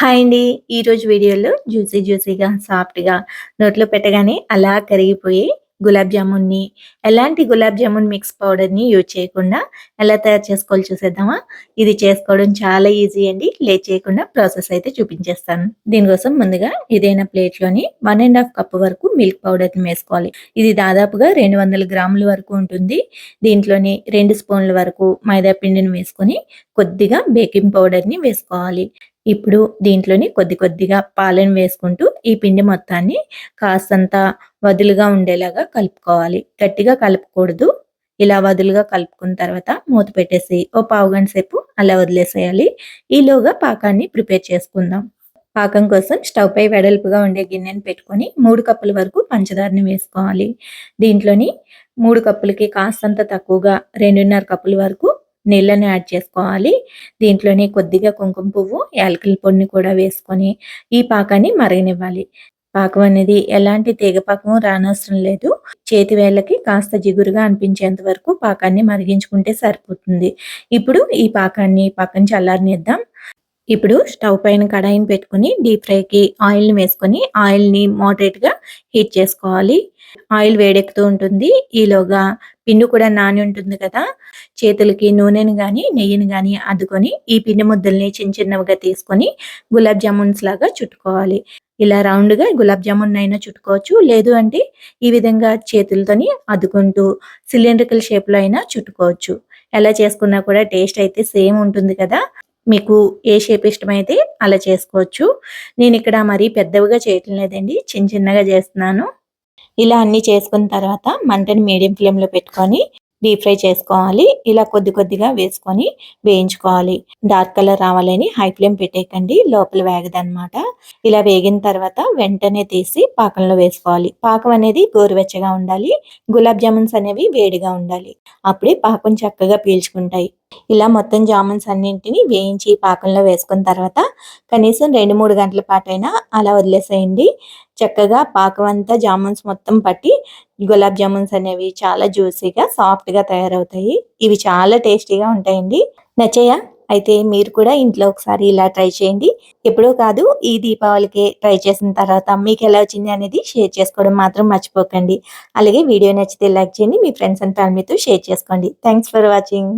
Hi అండి. ఈరోజు వీడియోలో జ్యూసీ జ్యూసీగా సాఫ్ట్గా నోట్లో పెట్టగానే అలా కరిగిపోయి గులాబ్ జామున్ని ఎలాంటి గులాబ్ జామున్ మిక్స్ పౌడర్ని యూజ్ చేయకుండా ఎలా తయారు చేసుకోవాలి చూసేద్దామా? ఇది చేసుకోవడం చాలా ఈజీ అండి. లేట్ చేయకుండా ప్రాసెస్ అయితే చూపించేస్తాను. దీనికోసం ముందుగా ఏదైనా ప్లేట్లోని వన్ అండ్ హాఫ్ కప్ వరకు మిల్క్ పౌడర్ని వేసుకోవాలి. ఇది దాదాపుగా రెండు వందల గ్రాముల వరకు ఉంటుంది. దీంట్లోని రెండు స్పూన్ల వరకు మైదా పిండిని వేసుకొని కొద్దిగా బేకింగ్ పౌడర్ని వేసుకోవాలి. ఇప్పుడు దీంట్లోని కొద్ది కొద్దిగా పాలను వేసుకుంటూ ఈ పిండి మొత్తాన్ని కాస్తంత వదులుగా ఉండేలాగా కలుపుకోవాలి. గట్టిగా కలుపుకూడదు. ఇలా వదులుగా కలుపుకున్న తర్వాత మూత పెట్టేసి ఓ పావు గంట సేపు అలా వదిలేసేయాలి. ఈలోగా పాకాన్ని ప్రిపేర్ చేసుకుందాం. పాకం కోసం స్టవ్ పై వెడల్పుగా ఉండే గిన్నెని పెట్టుకొని మూడు కప్పుల వరకు పంచదారని వేసుకోవాలి. దీంట్లోని మూడు కప్పులకి కాస్తంత తక్కువగా రెండున్నర కప్పుల వరకు నీళ్ళని యాడ్ చేసుకోవాలి. దీంట్లోనే కొద్దిగా కుంకుమ పువ్వు యాలకుల పొడిని కూడా వేసుకొని ఈ పాకాన్ని మరగనివ్వాలి. పాకం అనేది ఎలాంటి తీగ పాకం రానవసరం లేదు. చేతి వేళ్ళకి కాస్త జిగురుగా అనిపించేంత వరకు పాకాన్ని మరిగించుకుంటే సరిపోతుంది. ఇప్పుడు ఈ పాకాన్ని పక్కన చల్లారనిద్దాం. ఇప్పుడు స్టవ్ పైన కడాయిని పెట్టుకుని డీప్ ఫ్రైకి ఆయిల్ని వేసుకొని ఆయిల్ని మోడరేట్గా హీట్ చేసుకోవాలి. ఆయిల్ వేడెక్కుతూ ఉంటుంది. ఈలోగా పిండి కూడా నాని ఉంటుంది కదా. చేతులకి నూనెని కానీ నెయ్యిని కానీ అద్దుకొని ఈ పిండి ముద్దల్ని చిన్న చిన్నవిగా తీసుకొని గులాబ్ జామున్స్ లాగా చుట్టుకోవాలి. ఇలా రౌండ్గా గులాబ్ జామున్ అయినా చుట్టుకోవచ్చు. లేదు అంటే ఈ విధంగా చేతులతోని అద్దుకుంటూ సిలిండ్రికల్ షేప్లో అయినా చుట్టుకోవచ్చు. ఎలా చేసుకున్నా కూడా టేస్ట్ అయితే సేమ్ ఉంటుంది కదా. మీకు ఏ షేప్ ఇష్టమైతే అలా చేసుకోవచ్చు. నేను ఇక్కడ మరీ పెద్దవిగా చేయటం లేదండి చిన్న చిన్నగా చేస్తున్నాను. ఇలా అన్నీ చేసుకున్న తర్వాత మంటని మీడియం ఫ్లేమ్లో పెట్టుకొని డీప్ ఫ్రై చేసుకోవాలి. ఇలా కొద్ది కొద్దిగా వేసుకొని వేయించుకోవాలి. డార్క్ కలర్ రావాలని హై ఫ్లేమ్ పెట్టేయకండి. లోపల వేగదనమాట ఇలా వేగిన తర్వాత వెంటనే తీసి పాకంలో వేసుకోవాలి. పాకం అనేది గోరువెచ్చగా ఉండాలి. గులాబ్ జామున్స్ అనేవి వేడిగా ఉండాలి. అప్పుడే పాకం చక్కగా పీల్చుకుంటాయి. ఇలా మొత్తం జామున్స్ అన్నింటిని వేయించి పాకంలో వేసుకున్న తర్వాత కనీసం రెండు మూడు గంటల పాటైనా అలా వదిలేసేయండి. చక్కగా పాకం అంతా జామున్స్ మొత్తం పట్టి గులాబ్ జామున్స్ అనేవి చాలా జ్యూసీగా సాఫ్ట్గా తయారవుతాయి. ఇవి చాలా టేస్టీగా ఉంటాయండి. నచ్చయ్యా అయితే మీరు కూడా ఇంట్లో ఒకసారి ఇలా ట్రై చేయండి. ఎప్పుడూ కాదు ఈ దీపావళికి ట్రై చేసిన తర్వాత మీకు ఎలా వచ్చింది అనేది షేర్ చేసుకోవడం మాత్రం మర్చిపోకండి. అలాగే వీడియో నచ్చితే లైక్ చేయండి మీ ఫ్రెండ్స్ అండ్ ఫ్యామిలీతో షేర్ చేసుకోండి. Thanks for watching.